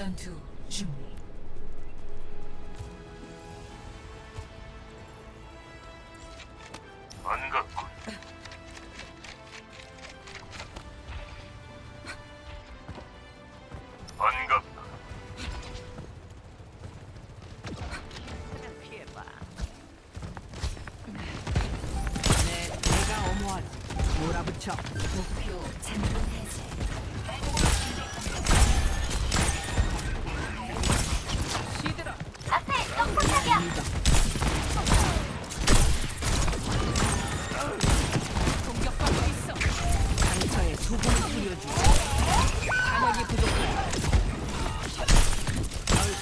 전투 준비. 반갑군. 반갑다. 내 내가 어머하라 몰아붙여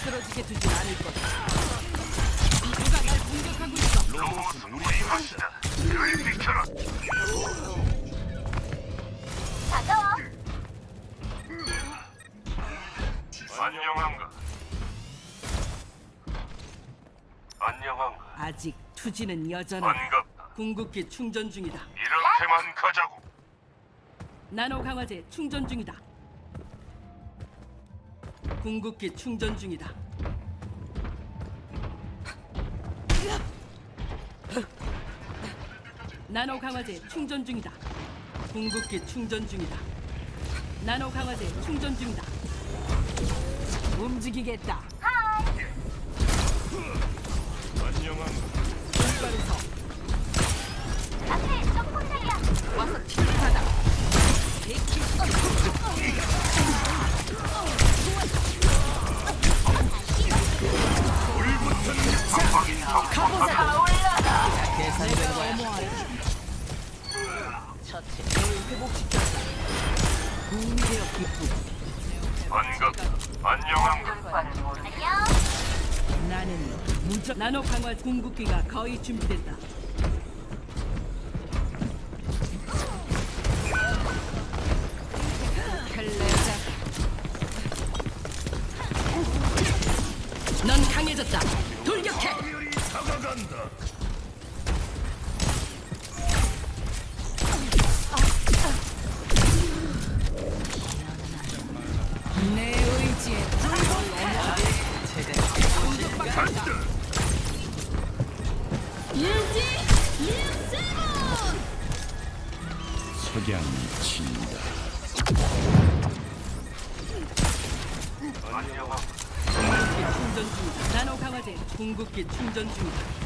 쓰러지게 두진 않을 거다 누가 날 공격하고 있어 로봇은 우리 것이다. 아직 투지는 여전하다 반갑다. 궁극기 충전 중이다. 이렇게만 가자고. 나노 강화제 충전 중이다. 궁극기 충전 중이다. 나노 강화제 충전 중이다. 궁극기 충전 중이다. 나노 강화제 충전 중이다. 움직이겠다 안녕. 나는 무적 나노 강화 궁극기가 거의 준비됐다 넌 강해졌다 돌격해 다가간다. 내 궁극기 충전 중이다 나노 강화제 궁극기 충전 중이다.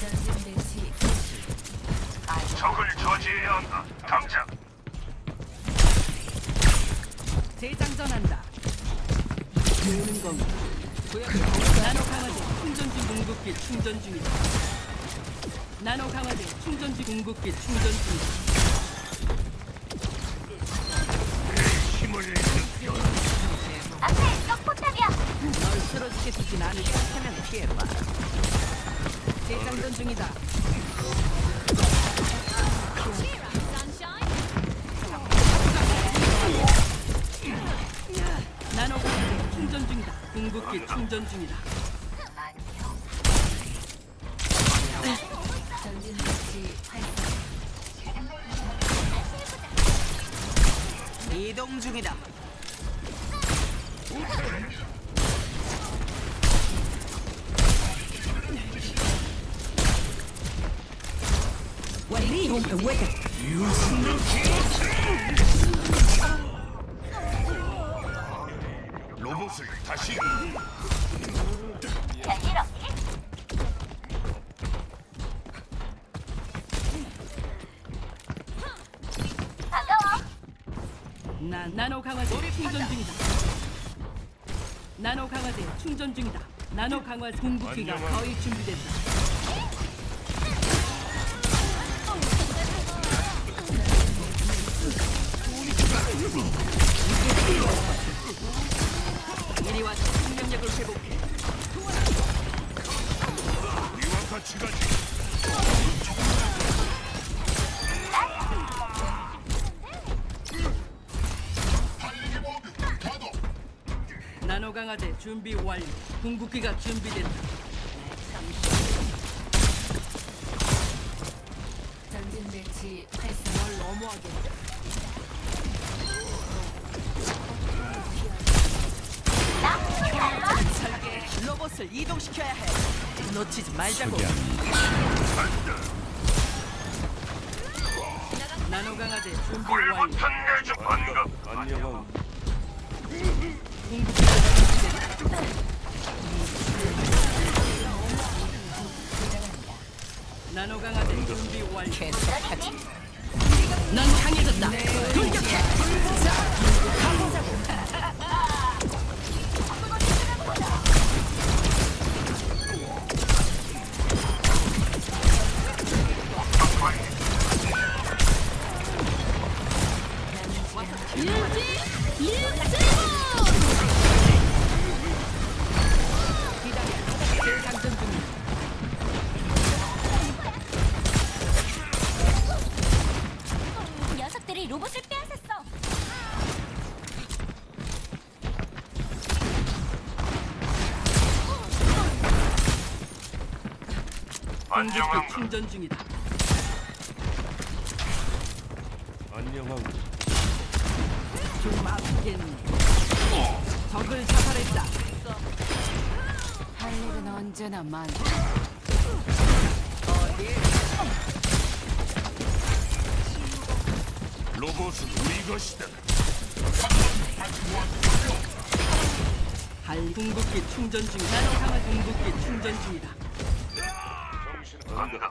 전진 개시. 적을 저지해야 한다. 당장. 재장전한다 되는 건가 나노 강화제 충전 중 궁극기 충전 중이다 나노 강화제 충전 중 궁극기 충전 중이다. 앞에 적포탑이야. 널 쓰러지게 두진 않을 것 하면 피해봐 재장전 중이다 충전 중이다. 궁극기 충전 중이다. 이동 중이다. 완리 awaken 로 봇을 다시 별일. 나 나노 강화제 충전 중이다. 나노 강화제 충전 중이다. 나노 강화 궁극기가 안녕하- 거의 준비됐다. 나노 강화제 준비 완료. 궁극기가 준비된다. 전진 배치 활성화. 너무하게. 설계 로봇을 이동시켜야 해. 놓치지 말자고. 나노 강화제 준비 완료. 안녕 완료. 넌 강해졌다. 궁극기 충전 중이다. 안녕하오. 좀 아프겠네. 적을 사살했다. 할 일은 언제나 많다. 로봇은 우리 것이다. 할 궁극기 충전 중. 나노 강화 궁극기 충전 중이다. 반갑.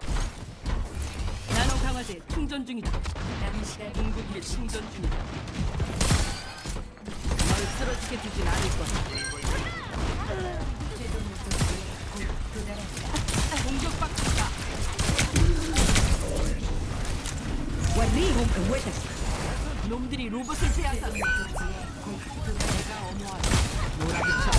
나노 강화제 충전 중이다. 남은 시간 궁극기 충전 중이다. 널 쓰러지게 두진 않을 거야. 공격받고 있다. 놈들이 로봇을 빼앗아. 내가 어머하다. 몰아붙여.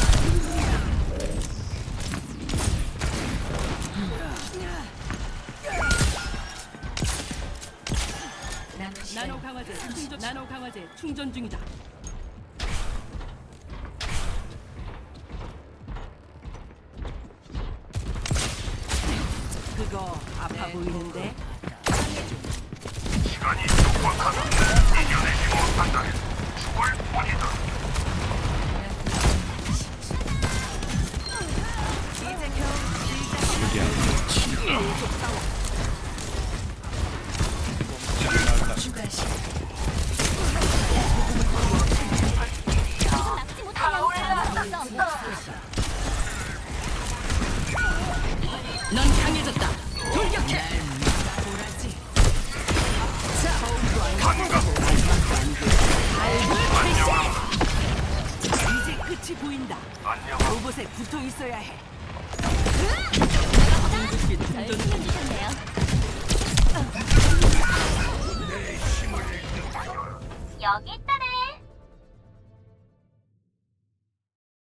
남은 시간 나노 강화제 충전. 나노 강화제 충전 중이다. 그거 아파 보이는데? 빛이 보인다. 안녕. 로봇에 붙어 있어야 해. 여기